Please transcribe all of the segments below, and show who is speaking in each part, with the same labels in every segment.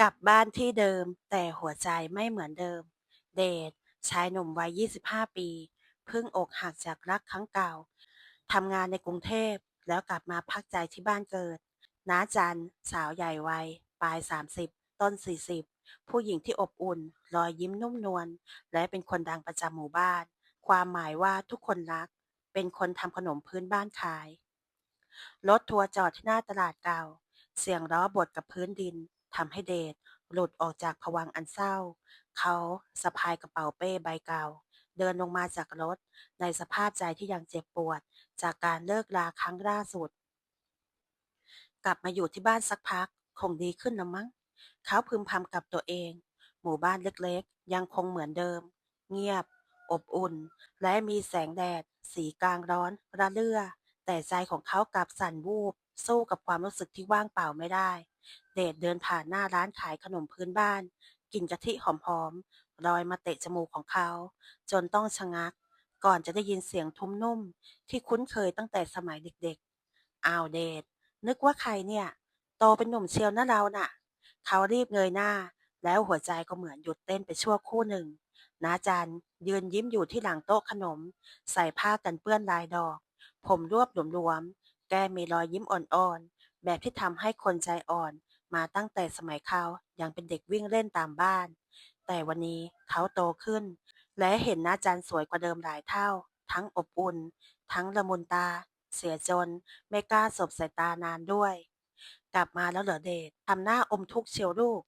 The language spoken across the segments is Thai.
Speaker 1: กลับบ้านที่เดิม แต่หัวใจไม่เหมือนเดิม เดชชายหนุ่มวัย 25 ปี เพิ่งอกหักจากรักครั้งเก่าทำงานในกรุงเทพ แล้วกลับมาพักใจที่บ้านเกิด น้าจัน สาวใหญ่วัย ปลาย 30 ต้น 40 ผู้หญิงที่อบอุ่น รอยยิ้มนุ่มนวล และเป็นคนดังประจำหมู่บ้าน ความหมายว่าทุกคนรัก เป็นคนทำขนมพื้นบ้านขาย รถทัวร์จอดที่หน้าตลาดเก่า เสียงล้อบดกับพื้นดิน ทำให้เดชหลุดออกจากภวังอันเศร้า เขาสะพายกระเป๋าเป้ใบเก่า เดินลงมาจากรถ ในสภาพใจที่ยังเจ็บปวด จากการเลิกลาครั้งล่าสุด กลับมาอยู่ที่บ้านสักพัก คงดีขึ้นนะมั้ง เขาพึมพำกับตัวเอง หมู่บ้านเล็กๆ ยังคงเหมือนเดิม เงียบ อบอุ่น และมีแสงแดด สีกลางร้อน ระเรื่อ แต่ใจของเขากลับสั่นวูบ สู้กับความรู้สึกที่ว่างเปล่าไม่ได้ เดชเดินผ่านหน้าร้านขายขนมพื้นบ้านกลิ่นกะทิหอมๆลอยมาเตะจมูกของเขา จนต้องชะงัก ก่อนจะได้ยินเสียงทุ้มนุ่ม ที่คุ้นเคยตั้งแต่สมัยเด็กๆอ้าวเดชนึกว่าใครเนี่ย โตเป็นหนุ่มเชียวนะเราน่ะ เขารีบเงยหน้า แล้วหัวใจก็เหมือนหยุดเต้นไปชั่วคู่หนึ่งน้าจันยืนยิ้มอยู่ที่หลังโต๊ะขนม ใส่ผ้ากันเปื้อนลายดอก ผมรวบหลวม แก้มมีรอยยิ้มอ่อนๆ แบบที่ทำให้คนใจอ่อน มาตั้งแต่สมัยเขายังเป็นเด็กวิ่งเล่นตามบ้าน แต่วันนี้เขาโตขึ้น และเห็นน้าจันสวยกว่าเดิมหลายเท่า ทั้งอบอุ่น ทั้งละมุนตา เสียจน ไม่กล้าสบสายตานานด้วย กลับมาแล้วเหรอเดชทำหน้าอมทุกข์เชียวลูก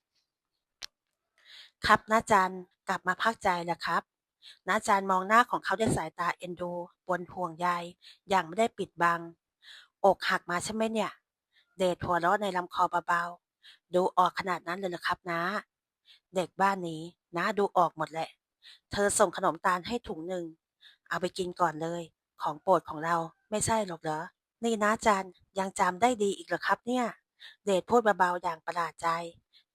Speaker 1: ครับน้าจันกลับมาพักใจแล้วครับน้าจันมองหน้าของเขาด้วยสายตาเอ็นดู บนห่วงใยอย่างไม่ได้ปิดบัง อกหักมาใช่ไหมเนี่ย เดชหัวเราะในลำคอเบาๆ ดูออกขนาดนั้นเลยเหรอครับน้าเด็กบ้านนี้น้าดูออกหมดแหละ เธอส่งขนมตาลให้ถุงหนึ่ง เอาไปกินก่อนเลย ของโปรดของเราไม่ใช่หรอกเหรอ นี่น้าจันยังจำได้ดีอีกเหรอครับเนี่ย เดชพูดเบาๆอย่างประหลาดใจ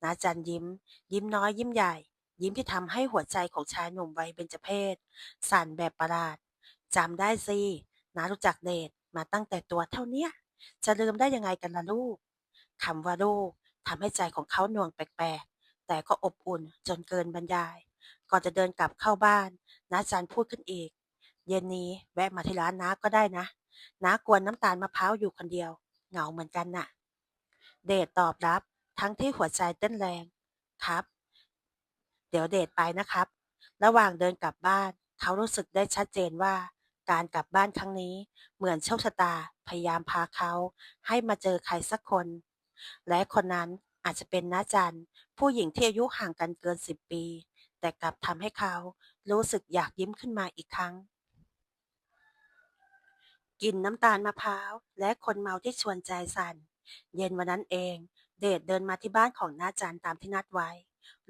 Speaker 1: น้าจันยิ้ม ยิ้มน้อยยิ้มใหญ่ ยิ้มที่ทำให้หัวใจของชายหนุ่มวัยเบญจเพศสั่นแบบประหลาดจำได้สิน้ารู้จักเดช มาตั้งแต่ตัวเท่าเนี้ย จะลืมได้ยังไงกันล่ะลูกคำว่าลูกทำให้ใจของเขาหน่วงแปลกๆ แต่ก็อบอุ่นจนเกินบรรยาย ก่อนจะเดินกลับเข้าบ้านน้าจันพูดขึ้นอีก เย็นนี้แวะมาที่ร้านน้าก็ได้นะน้ากวนน้ำตาลมะพร้าวอยู่คนเดียว เหงาเหมือนกันน่ะ เดชตอบรับ ทั้งที่หัวใจเต้นแรง ครับ เดี๋ยวเดชไปนะครับ ระหว่างเดินกลับบ้าน เขารู้สึกได้ชัดเจนว่า การกลับบ้านครั้งนี้ เหมือนโชคชะตาพยายามพาเขาให้มาเจอใครสักคน และคนนั้นอาจจะเป็นน้าจันผู้หญิงที่อายุห่างกันเกินสิบปี แต่กลับทำให้เขารู้สึกอยากยิ้มขึ้นมาอีกครั้งกินน้ำตาลมะพร้าวและคนเมาที่ชวนใจสั่น เย็นวันนั้นเอง เดชเดินมาที่บ้านของน้าจันตามที่นัดไว้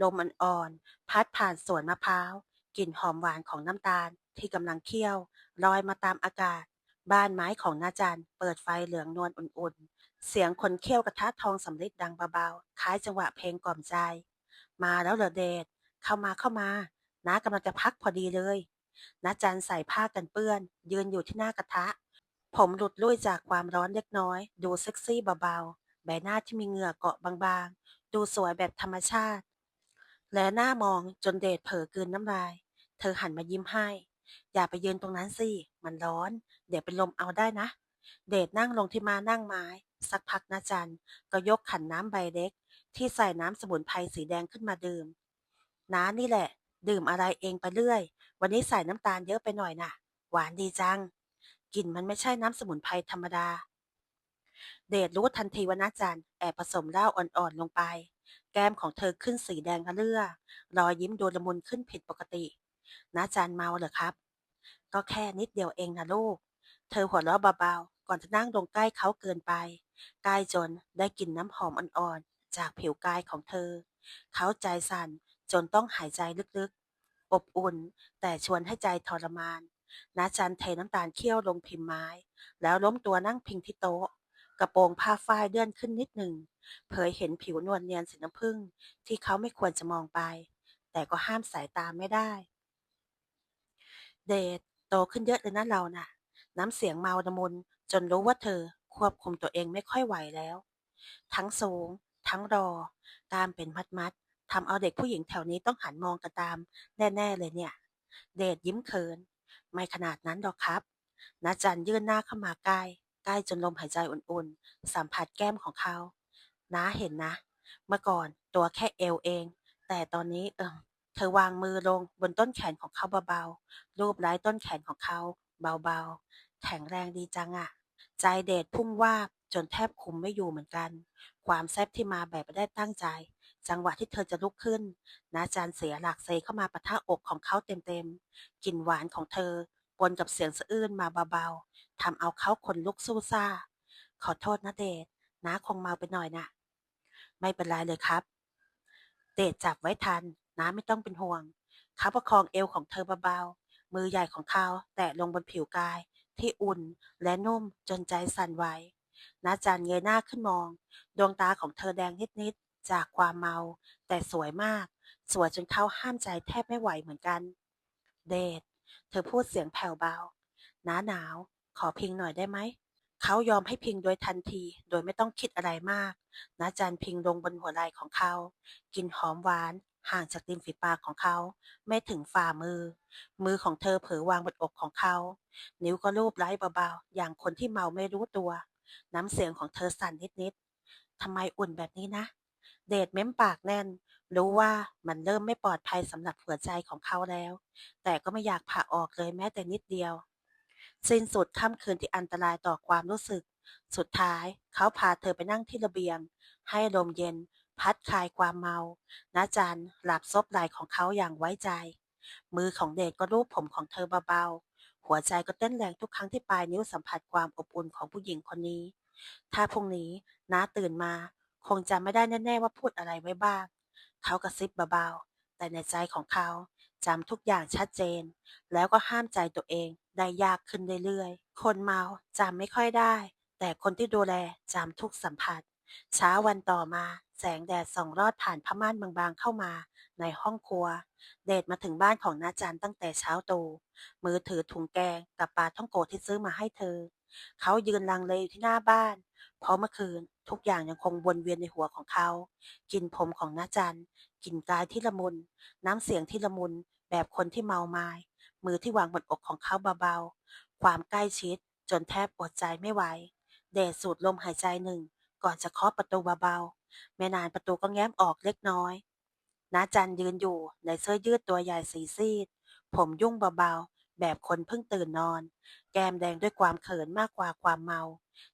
Speaker 1: ลมอ่อนๆพัดผ่านสวนมะพร้าวกลิ่นหอมหวานของน้ำตาลที่กำลังเคี่ยว ลอยมาตามอากาศ บ้านไม้ของนาจันเปิดไฟเหลืองนวลอุ่นๆ เสียงคนเคี่ยวกระทะทองสำริดดังเบาๆ คล้ายจังหวะเพลงกล่อมใจ มาแล้วเหรอเดชเข้ามาเข้ามาน้ากำลังจะพักพอดีเลยนาจันใส่ผ้ากันเปื้อน ยืนอยู่ที่หน้ากระทะ ผมหลุดลุ่ยจากความร้อนเล็กน้อย ดูเซ็กซี่เบาๆ ใบหน้าที่มีเหงื่อเกาะบางๆ ดูสวยแบบธรรมชาติ และหน้ามองจนเดชเผลอกืนน้ำลาย เธอหันมายิ้มให้ อย่าไปยืนตรงนั้นสิ มันร้อน เดี๋ยวเป็นลมเอาได้นะ เดชนั่งลงที่มานั่งไม้ สักพักนะจันก็ยกขันน้ำใบเล็ก ที่ใส่น้ำสมุนไพรสีแดงขึ้นมาดื่ม น้านี่แหละ ดื่มอะไรเองไปเรื่อย วันนี้ใส่น้ำตาลเยอะไปหน่อยน่ะ หวานดีจัง กลิ่นมันไม่ใช่น้ำสมุนไพรธรรมดา เดชรู้ทันทีว่าน้าจันแอบผสมเหล้าอ่อนๆลงไป แก้มของเธอขึ้นสีแดงระเรื่อรอยยิ้มดูละมุนขึ้นผิดปกติ น้าจันเมาเหรอครับ ก็แค่นิดเดียวเองนะลูก เธอหัวเราะเบาๆ ก่อนจะนั่งลงใกล้เขาเกินไป ใกล้จนได้กลิ่นน้ำหอมอ่อนๆ จากผิวกายของเธอ เขาใจสั่นจนต้องหายใจลึกๆ อบอุ่น แต่ชวนให้ใจทรมานน้าจันเทน้ำตาลเคี่ยวลงพิมพ์ไม้ แล้วล้มตัวนั่งพิงที่โต๊ะ กระโปรงผ้าฝ้ายเลื่อนขึ้นนิดหนึ่ง เผยเห็นผิวนวลเนียนสีน้ำผึ้งที่เขาไม่ควรจะมองไป แต่ก็ห้ามสายตาไม่ได้ เดชโตขึ้นเยอะเลยนะเราน่ะ น้ำเสียงเมาละมุนจนรู้ว่าเธอควบคุมตัวเองไม่ค่อยไหวแล้ว ทั้งสูง ทั้งทั้งรอกล้ามเป็นมัดๆทำเอาเด็กผู้หญิงแถวนี้ต้องหันมองกันตาม แน่ๆเลยเนี่ย เดชยิ้มเขิน ไม่ขนาดนั้นหรอกครับนาจันยื่นหน้าเข้ามาใกล้ใกล้จนลมหายใจอุ่นๆ สัมผัสแก้มของเขาน้าเห็นนะ เมื่อก่อนตัวแค่เอวเอง แต่ตอนนี้เออ เธอวางมือลงบนต้นแขนของเขาเบาๆ รูปไล้ต้นแขนของเขาเบาๆ แข็งแรงดีจังอะใจเดชพุ่งวาบจนแทบคุมไม่อยู่เหมือนกัน ความแซ่บที่มาแบบไม่ได้ตั้งใจ จังหวะที่เธอจะลุกขึ้นนาจานเสียหลักเซเข้ามาปะทะอกของเขาเต็มๆกลิ่นหวานของเธอปนกับเสียงสะอื้นมาเบาๆทำเอาเขาขนลุกสู้ซ่า ขอโทษนะเดชน้าคงเมาไปหน่อยน่ะ ไม่เป็นไรเลยครับ เดชจับไว้ทัน น้าไม่ต้องเป็นห่วง เขาประคองเอวของเธอเบาๆ มือใหญ่ของเขาแตะลงบนผิวกาย ที่อุ่นและนุ่มจนใจสั่นไหวน้าจันเงยหน้าขึ้นมอง ดวงตาของเธอแดงนิดๆ จากความเมา แต่สวยมาก สวยจนเขาห้ามใจแทบไม่ไหวเหมือนกัน เดชเธอพูดเสียงแผ่วเบาน้าหนาว ขอพิงหน่อยได้ไหม เขายอมให้พิงโดยทันที โดยไม่ต้องคิดอะไรมากนาจันพิงลงบนหัวไหล่ของเขากลิ่นหอมหวาน ห่างจากริมฝีปากของเขา ไม่ถึงฝ่ามือ มือของเธอเผลอวางบนอกของเขา นิ้วก็ลูบไล้เบาๆ อย่างคนที่เมาไม่รู้ตัว น้ำเสียงของเธอสั่นนิดๆทำไมอุ่นแบบนี้นะ เดชเม้มปากแน่น รู้ว่ามันเริ่มไม่ปลอดภัยสำหรับหัวใจของเขาแล้ว แต่ก็ไม่อยากผ่าออกเลยแม้แต่นิดเดียว สิ้นสุดค่ำคืนที่อันตรายต่อความรู้สึก สุดท้ายเขาพาเธอไปนั่งที่ระเบียง ให้ลมเย็น พัดคลายความเมานาจันหลับซบไหล่ของเขาอย่างไว้ใจ มือของเดชก็รูปผมของเธอเบาๆ หัวใจก็เต้นแรงทุกครั้งที่ปลายนิ้วสัมผัสความอบอุ่นของผู้หญิงคนนี้ ถ้าพรุ่งนี้น้าตื่นมา คงจำไม่ได้แน่ๆว่าพูดอะไรไว้บ้าง เขากระซิบเบาๆ แต่ในใจของเขา จำทุกอย่างชัดเจน แล้วก็ห้ามใจตัวเองได้ยากขึ้นเรื่อยๆ คนเมาจำไม่ค่อยได้ แต่คนที่ดูแลจำทุกสัมผัส เช้าวันต่อมา แสงแดดส่องรอดผ่านผ้าม่านบางๆเข้ามา ในห้องครัว เดชมาถึงบ้านของนาจันตั้งแต่เช้าตรู่มือถือถุงแกงกับปลาท่องโกะที่ซื้อมาให้เธอ เขายืนลังเลอยู่ที่หน้าบ้าน เพราะเมื่อคืนทุกอย่างยังคงวนเวียนในหัวของเขากลิ่นผมของนาจันกลิ่นกายที่ละมุน น้ำเสียงที่ละมุน แบบคนที่เมาไม้มือที่วางบนอกของเขาเบาๆ ความใกล้ชิด จนแทบอดใจไม่ไหว เดชสูดลมหายใจหนึ่ง ก่อนจะเคาะประตูเบาๆ ไม่นานประตูก็แง้มออกเล็กน้อยน้าจันยืนอยู่ในเสื้อยืดตัวใหญ่สีซีด ผมยุ่งเบาๆ แบบคนเพิ่งตื่นนอน แก้มแดงด้วยความเขินมากกว่าความเมา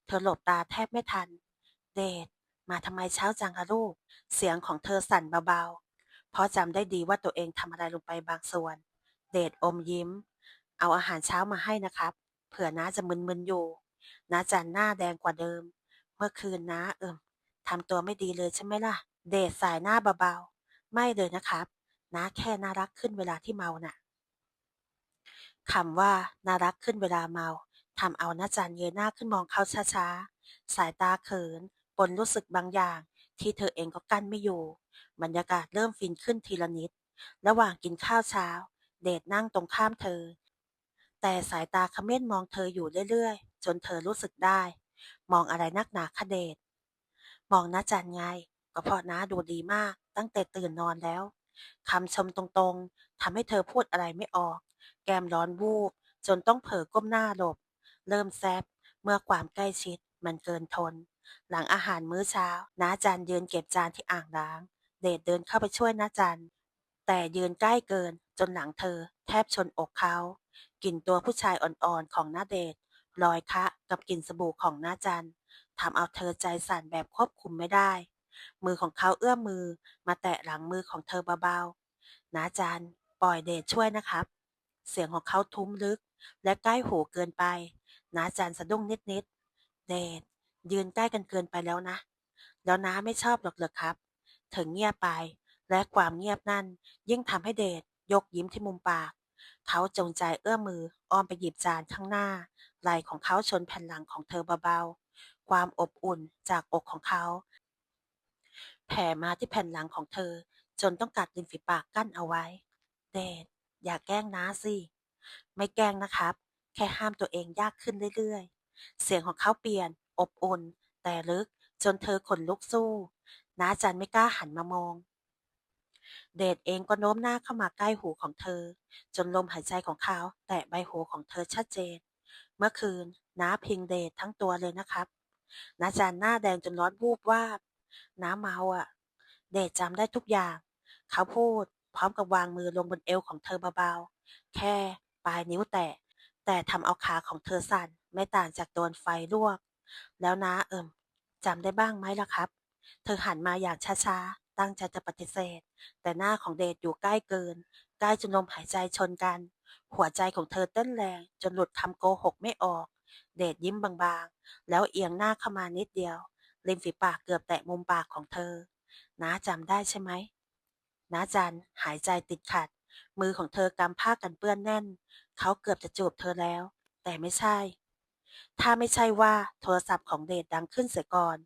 Speaker 1: เธอหลบตาแทบไม่ทัน เดชมาทำไมเช้าจังอะลูก เสียงของเธอสั่นเบาๆ เพราะจำได้ดีว่าตัวเองทำอะไรลงไปบางส่วน เดชอมยิ้ม เอาอาหารเช้ามาให้นะครับ เผื่อน้าจะมึนๆอยู่น้าจันหน้าแดงกว่าเดิม เมื่อคืนน้าเอิมทำตัวไม่ดีเลยใช่ไหมล่ะ เดชสายหน้าเบาๆ ไม่เลยนะครับ น้าแค่น่ารักขึ้นเวลาที่เมาน่ะคำว่าน่ารักขึ้นเวลาเมาทำเอาน้าจันเงยหน้าขึ้นมองเขาช้าๆ สายตาเขินปนรู้สึกบางอย่าง ที่เธอเองก็กั้นไม่อยู่ บรรยากาศเริ่มฟินขึ้นทีละนิด ระหว่างกินข้าวเช้า เดชนั่งตรงข้ามเธอ แต่สายตาเขม้นมองเธออยู่เรื่อยๆ จนเธอรู้สึกได้ มองอะไรนักหนาคะเดชมองน้าจันไง ก็เพราะน้าดูดีมากตั้งแต่ตื่นนอนแล้วคำชมตรงๆทำให้เธอพูดอะไรไม่ออก แก้มร้อนวูบจนต้องเผลอก้มหน้าหลบ เริ่มแซบเมื่อความใกล้ชิดมันเกินทน หลังอาหารมื้อเช้าน้าจันยืนเก็บจานที่อ่างล้าง เดชเดินเข้าไปช่วยน้าจันแต่ยืนใกล้เกินจนหลังเธอ แทบชนอกเขากลิ่นตัวผู้ชายอ่อนๆของน้าเดชลอยคะกับกลิ่นสบู่ของน้าจันทำเอาเธอใจสั่นแบบควบคุมไม่ได้ มือของเขาเอื้อมมือมาแตะหลังมือของเธอเบาๆน้าจันปล่อยเดชช่วยนะครับ เสียงของเขาทุ้มลึก และใกล้หูเกินไปน้าจันสะดุ้งนิดๆเดช ยืนใกล้กันเกินไปแล้วนะ แล้วน้าไม่ชอบหรอกเหรอครับถึงเงียบไป และความเงียบนั่น ยิ่งทำให้เดชยกยิ้มที่มุมปาก เขาจงใจเอื้อมมืออ้อมไปหยิบจานข้างหน้า ไหล่ของเขาชนแผ่นหลังของเธอเบาๆ ความอบอุ่นจากอกของเขา แผ่มาที่แผ่นหลังของเธอ จนต้องกัดริมฝีปากกั้นเอาไว้ เดชอย่าแกล้งน้าสิ ไม่แกล้งนะครับ แค่ห้ามตัวเองยากขึ้นเรื่อยๆ เสียงของเขาเปลี่ยน อบอุ่น แต่ลึกจนเธอขนลุกสู้น้าจันไม่กล้าหันมามอง เดชเองก็โน้มหน้าเข้ามาใกล้หูของเธอ จนลมหายใจของเขา แตะใบหูของเธอชัดเจน เมื่อคืนน้าพิงเดชทั้งตัวเลยนะครับน้าจันหน้าแดงจนร้อนวูบวาบน้าเมาอะ เดชจำได้ทุกอย่าง เขาพูด พร้อมกับวางมือลงบนเอวของเธอเบาๆ แค่ปลายนิ้วแตะแต่ทำเอาขาของเธอสั่นไม่ต่างจากโดนไฟลวก แล้วน้าเอิมจำได้บ้างไหมล่ะครับ เธอหันมาอย่างช้าๆ ตั้งใจจะปฏิเสธ แต่หน้าของเดชอยู่ใกล้เกิน ใกล้จนลมหายใจชนกัน หัวใจของเธอเต้นแรง จนหลุดคำโกหกไม่ออก เดชยิ้มบางๆ แล้วเอียงหน้าเข้ามานิดเดียวริมฝีปากเกือบแตะมุมปากของเธอน้าจำได้ใช่ไหมน้าจันหายใจติดขัด มือของเธอกำผ้ากันเปื้อนแน่น เขาเกือบจะจูบเธอแล้ว แต่ไม่ใช่ ถ้าไม่ใช่ว่าโทรศัพท์ของเดชดังขึ้นเสียก่อน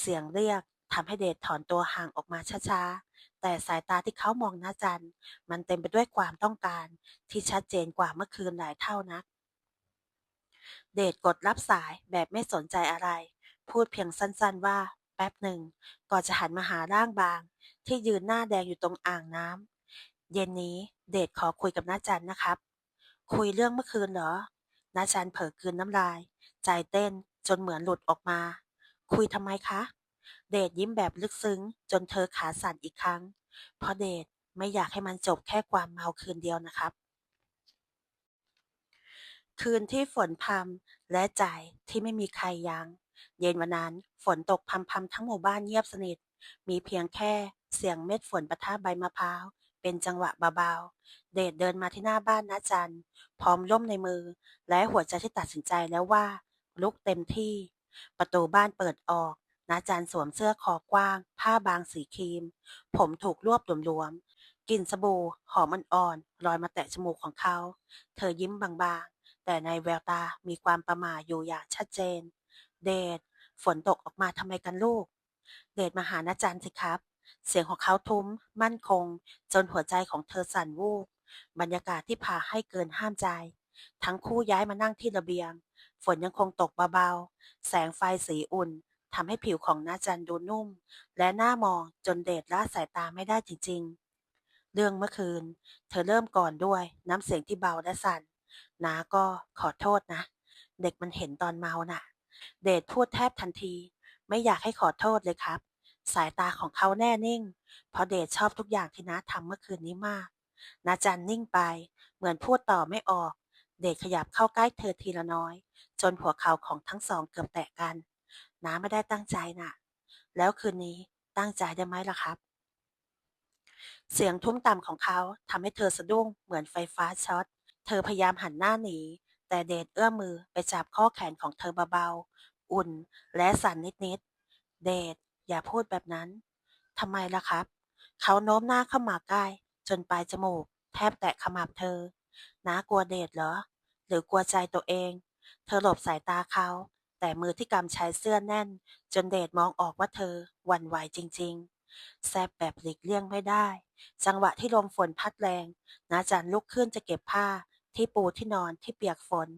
Speaker 1: เสียงเรียกทำให้เดชถอนตัวห่างออกมาช้าๆ แต่สายตาที่เขามองน้าจันมันเต็มไปด้วยความต้องการที่ชัดเจนกว่าเมื่อคืนหลายเท่านัก เดชกดรับสายแบบไม่สนใจอะไร พูดเพียงสั้นๆว่า แป๊บหนึ่ง ก่อนจะหันมาหาร่างบาง ที่ยืนหน้าแดงอยู่ตรงอ่างน้ำเย็นนี้เดชขอคุยกับน้าจันนะครับ คุยเรื่องเมื่อคืนเหรอน้าจันเผลอกลืนน้ำลาย ใจเต้นจนเหมือนหลุดออกมา คุยทำไมคะ เดชยิ้มแบบลึกซึ้ง จนเธอขาสั่นอีกครั้ง เพราะเดชไม่อยากให้มันจบแค่ความเมาคืนเดียวนะครับ คืนที่ฝนพรำและใจที่ไม่มีใครยัง้ง เย็นวันนั้นฝนตกพรำๆทั้งหมู่บ้านเงียบสนิท มีเพียงแค่เสียงเม็ดฝนปะทะใบมะพร้าว เป็นจังหวะเบาๆ เดชเดินมาที่หน้าบ้านน้าจัน พร้อมร่มในมือ และหัวใจที่ตัดสินใจแล้วว่า ลุกเต็มที่ ประตูบ้านเปิดออกน้าจันสวมเสื้อคอกว้าง ผ้าบางสีครีม ผมถูกรวบหลวมๆกลิ่นสบู่หอมอ่อนๆลอยมาแตะจมูกของเขา เธอยิ้มบางๆ แต่ในแววตามีความประหม่าอยู่อย่างชัดเจน เดชฝนตกออกมาทำไมกันลูก เดชมาหาน้าจันสิครับ เสียงของเขาทุ้ม มั่นคง จนหัวใจของเธอสั่นวูบบรรยากาศที่พาให้เกินห้ามใจ ทั้งคู่ย้ายมานั่งที่ระเบียง ฝนยังคงตกเบาๆ แสงไฟสีอุ่นทำให้ผิวของนาจันดูนุ่ม และน่ามองจนเดชละสายตาไม่ได้จริงๆ เรื่องเมื่อคืน เธอเริ่มก่อนด้วยน้ำเสียงที่เบาและสั่นน้าก็ขอโทษนะ เด็กมันเห็นตอนเมาน่ะ เดชพูดแทบทันที ไม่อยากให้ขอโทษเลยครับ สายตาของเขาแน่นิ่ง เพราะเดชชอบทุกอย่างที่นาทำเมื่อคืนนี้มากนาจันนิ่งไป เหมือนพูดต่อไม่ออก เดชขยับเข้าใกล้เธอทีละน้อย จนหัวเข่าของทั้งสองเกือบแตะกัน น้าไม่ได้ตั้งใจน่ะ แล้วคืนนี้ตั้งใจได้ไหมล่ะครับ เสียงทุ้มต่ำของเขาทำให้เธอสะดุ้งเหมือนไฟฟ้าช็อต เธอพยายามหันหน้าหนี แต่เดชเอื้อมมือไปจับข้อแขนของเธอเบาๆ อุ่นและสั่นนิดๆ เดชอย่าพูดแบบนั้นทำไมล่ะครับ เขาโน้มหน้าเข้ามาใกล้ จนปลายจมูก แทบแตะขมับเธอน้ากลัวเดชเหรอ รือกลัวใจตัวเอง เธอหลบสายตาเขา แต่มือที่กำชายเสื้อแน่น จนเดชมองออกว่าเธอหวั่นไหวจริง ๆ แซบแบบหลีกเลี่ยงไม่ได้ จังหวะที่ลมฝนพัดแรงน้าจันลุกขึ้นจะเก็บผ้าที่ปูที่นอนที่เปียกฝน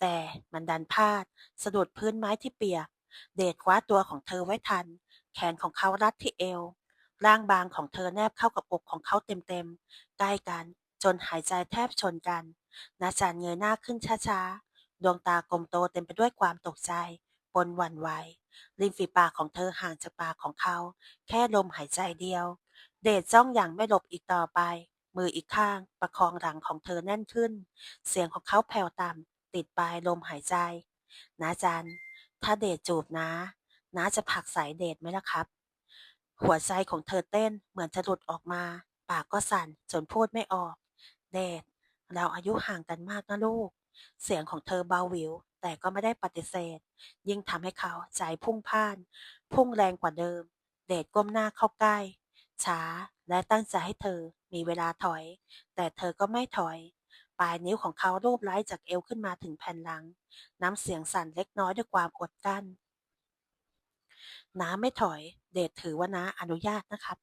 Speaker 1: แต่มันดันพลาด สะดุดพื้นไม้ที่เปียก เดชคว้าตัวของเธอไว้ทัน แขนของเขารัดที่เอว ร่างบางของเธอแนบเข้ากับอกของเขาเต็มๆใกล้กัน จนหายใจแทบชนกัน นาจานเงยหน้าขึ้นช้าๆ ดวงตากลมโตเต็มไปด้วยความตกใจ ปนหวั่นไหว ริมฝีปากของเธอห่างจากปากของเขา แค่ลมหายใจเดียว เดชจ้องอย่างไม่หลบอีกต่อไป มืออีกข้าง ประคองหลังของเธอแน่นขึ้น เสียงของเขาแผ่วต่ำติดปลายลมหายใจ นาจัน ถ้าเดชจูบนะ น้าจะผลักสายเดชไหมล่ะครับ หัวใจของเธอเต้นเหมือนจะหลุดออกมา ปากก็สั่นจนพูดไม่ออก เดช เราอายุห่างกันมากนะลูก เสียงของเธอเบาหวิว แต่ก็ไม่ได้ปฏิเสธ ยิ่งทำให้เขาใจพุ่งพ่าน พุ่งแรงกว่าเดิม เดชก้มหน้าเข้าใกล้ ช้าและตั้งใจให้เธอมีเวลาถอย แต่เธอก็ไม่ถอย ปลายนิ้วของเขารูปไล้จากเอวขึ้นมาถึงแผ่นหลัง น้ำเสียงสั่นเล็กน้อยด้วยความอดกลั้นน้าไม่ถอย เดชถือว่าน้าอนุญาตนะครับ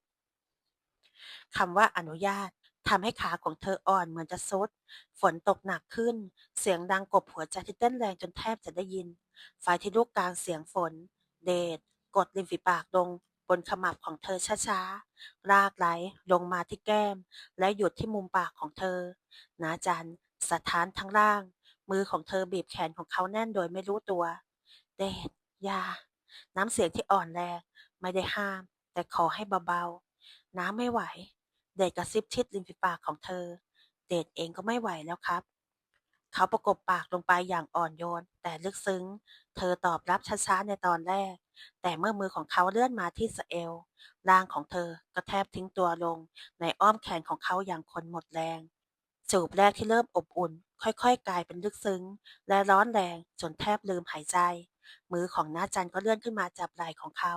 Speaker 1: คำว่าอนุญาต ทำให้ขาของเธออ่อนเหมือนจะซุด ฝนตกหนักขึ้น เสียงดังกบหัวใจที่เต้นแรงจนแทบจะได้ยินไฟที่ลุกกลางเสียงฝน เดชกดริมฝีปากลงบนขมับของเธอช้าๆ รากไหลลงมาที่แก้ม และหยุดที่มุมปากของเธอ นาจันสะท้านทั้งร่าง มือของเธอบีบแขนของเขาแน่นโดยไม่รู้ตัว เดชยา น้ำเสียงที่อ่อนแรง ไม่ได้ห้าม แต่ขอให้เบาๆ น้ำไม่ไหว เดชกระซิบชิดริมฝีปากของเธอ เดชเองก็ไม่ไหวแล้วครับ เขาประกบปากลงไปอย่างอ่อนโยน แต่ลึกซึ้ง เธอตอบรับช้าๆในตอนแรก แต่เมื่อมือของเขาเลื่อนมาที่สเอวร่างของเธอก็แทบทิ้งตัวลง ในอ้อมแขนของเขาอย่างคนหมดแรง จูบแรกที่เริ่มอบอุ่น ค่อยๆ กลายเป็นลึกซึ้ง และร้อนแรงจนแทบลืมหายใจ มือของน้าจันก็เลื่อนขึ้นมาจับไหล่ของเขา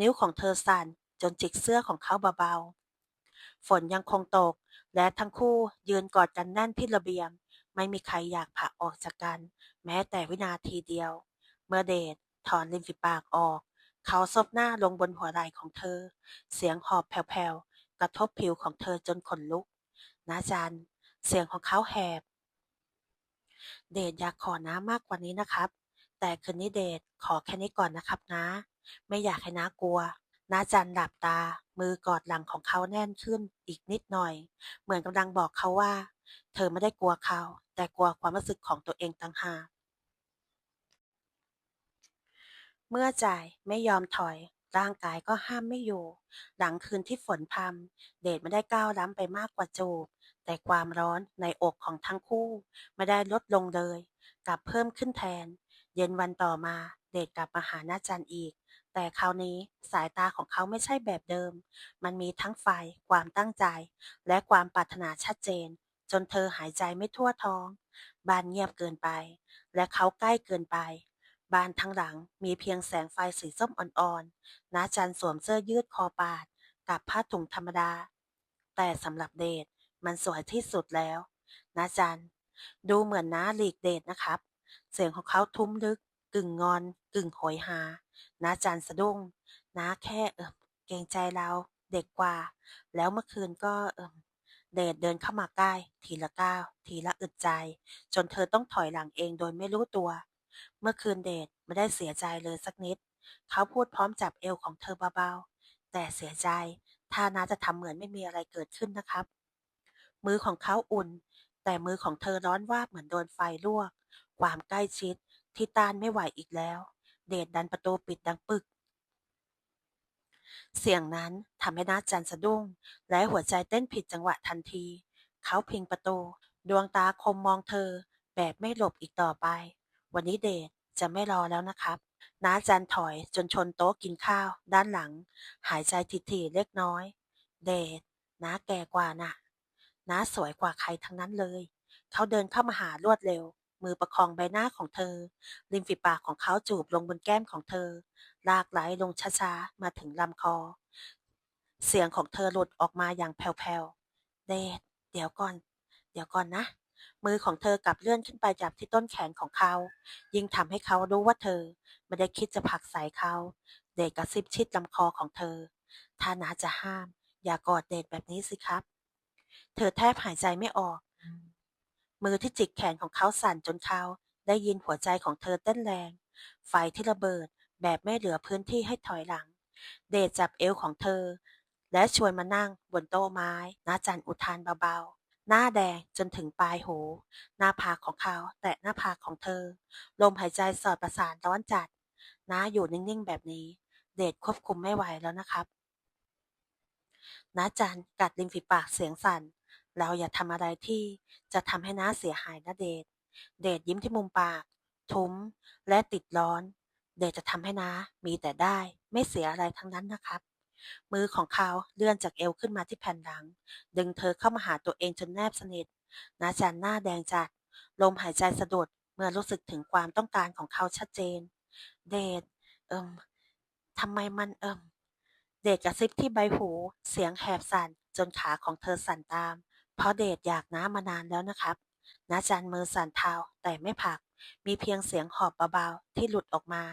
Speaker 1: นิ้วของเธอสั่นจนจิกเสื้อของเขาเบาๆ ฝนยังคงตก และทั้งคู่ยืนกอดกันแน่นที่ระเบียง ไม่มีใครอยากผลักออกจากกัน แม้แต่วินาทีเดียว เมื่อเดชถอนริมฝีปากออก เขาซบหน้าลงบนหัวไหล่ของเธอ เสียงหอบแผ่วๆ กระทบผิวของเธอจนขนลุกนาจัน เสียงของเขาแหบ เดชอยากขอน้ามากกว่านี้นะครับ แต่คืนนี้เดชขอแค่นี้ก่อนนะครับนะ ไม่อยากให้น้ากลัว น้าจันหลับตา มือกอดหลังของเขาแน่นขึ้นอีกนิดหน่อย เหมือนกำลังบอกเขาว่า เธอไม่ได้กลัวเขา แต่กลัวความรู้สึกของตัวเองต่างหากเมื่อใจไม่ยอมถอย ร่างกายก็ห้ามไม่อยู่ หลังคืนที่ฝนพรำเดชไม่ได้ก้าวล้ำไปมากกว่าจูบ แต่ความร้อนในอกของทั้งคู่ไม่ได้ลดลงเลย กลับเพิ่มขึ้นแทน เย็นวันต่อมาเดชกลับมาหาหน้าจันอีก แต่คราวนี้สายตาของเขาไม่ใช่แบบเดิม มันมีทั้งไฟ ความตั้งใจ และความปรารถนาชัดเจน จนเธอหายใจไม่ทั่วท้อง บ้านเงียบเกินไป และเขาใกล้เกินไปบ้านทั้งหลังมีเพียงแสงไฟสีส้มอ่อนๆน้าจันสวมเสื้อยืดคอปาด กับผ้าถุงธรรมดา แต่สำหรับเดชมันสวยที่สุดแล้วน้าจัน ดูเหมือนน้าหลีกเดชนะครับ เสียงของเขาทุ้มลึก กึ่งงอน กึ่งโหยหา น้าจันสะดุ้งน้าแค่เอิมเกรงใจเราเด็กกว่า แล้วเมื่อคืนก็เอิมเดชเดินเข้ามาใกล้ ทีละก้าวทีละอึดใจ จนเธอต้องถอยหลังเองโดยไม่รู้ตัว เมื่อคืนเดชไม่ได้เสียใจเลยสักนิด เขาพูดพร้อมจับเอวของเธอเบาๆ แต่เสียใจ ถ้าน้าจะทำเหมือนไม่มีอะไรเกิดขึ้นนะครับ มือของเขาอุ่น แต่มือของเธอร้อนวาบเหมือนโดนไฟลวก ความใกล้ชิดที่ต้านไม่ไหวอีกแล้ว เดชดันประตูปิดดังปึก เสียงนั้นทำให้น้าจันสะดุ้ง และหัวใจเต้นผิดจังหวะทันที เขาพิงประตู ดวงตาคมมองเธอ แบบไม่หลบอีกต่อไป วันนี้เดชจะไม่รอแล้วนะครับน้าจันถอยจนชนโต๊ะกินข้าว ด้านหลัง หายใจถี่ๆเล็กน้อย เดชน้าแก่กว่าน่ะน้าสวยกว่าใครทั้งนั้นเลย เขาเดินเข้ามาหารวดเร็ว มือประคองใบหน้าของเธอ ริมฝีปากของเขาจูบลงบนแก้มของเธอ ลากไหลลงช้าๆ มาถึงลำคอ เสียงของเธอหลุดออกมาอย่างแผ่วๆ เดชเดี๋ยวก่อน เดี๋ยวก่อนนะ มือของเธอกลับเลื่อนขึ้นไปจับที่ต้นแขนของเขา ยิ่งทำให้เขารู้ว่าเธอ ไม่ได้คิดจะผลักใส่เขา เดชกระซิบชิดลำคอของเธอ ถ้านาจะห้าม อย่ากอดเดชแบบนี้สิครับ เธอแทบหายใจไม่ออก มือที่จิกแขนของเขาสั่นจนเขาได้ยินหัวใจของเธอเต้นแรง ไฟที่ระเบิดแบบไม่เหลือพื้นที่ให้ถอยหลัง เดชจับเอวของเธอ และชวนมานั่งบนโต๊ะไม้น้าจันอุทานเบาๆ หน้าแดงจนถึงปลายหู หน้าผากของเขาแตะหน้าผากของเธอ ลมหายใจสอดประสานร้อนจัดน้าอยู่นิ่งๆแบบนี้ เดชควบคุมไม่ไหวแล้วนะครับน้าจันกัดริมฝีปากเสียงสั่น เราอย่าทำอะไรที่จะทำให้น้าเสียหายนะเดชเดชยิ้มที่มุมปาก ทุ้ม และติดร้อน เดชจะทำให้น้ามีแต่ได้ไม่เสียอะไรทั้งนั้นนะครับ มือของเขาเลื่อนจากเอวขึ้นมาที่แผ่นหลัง ดึงเธอเข้ามาหาตัวเองจนแนบสนิทน้าจันหน้าแดงจัด ลมหายใจสะดุดเมื่อรู้สึกถึงความต้องการของเขาชัดเจน เดชเอิมทำไมมันเอิมเดชกระซิบที่ใบหู เสียงแหบสั่นจนขาของเธอสั่นตาม เพราะเดชอยากน้ามานานแล้วนะครับน้าจันมือสั่นเทาแต่ไม่ผลัก มีเพียงเสียงหอบเบาๆที่หลุดออกมา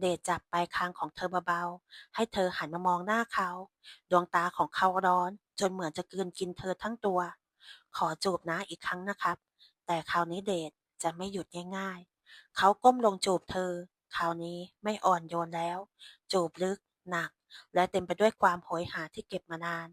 Speaker 1: เดชจับปลายคางของเธอเบาๆ ให้เธอหันมามองหน้าเขา ดวงตาของเขาร้อน จนเหมือนจะกลืนกินเธอทั้งตัว ขอจูบน้าอีกครั้งนะครับ แต่คราวนี้เดชจะไม่หยุดง่ายๆ เขาก้มลงจูบเธอ คราวนี้ไม่อ่อนโยนแล้ว จูบลึก หนัก และเต็มไปด้วยความโหยหาที่เก็บมานาน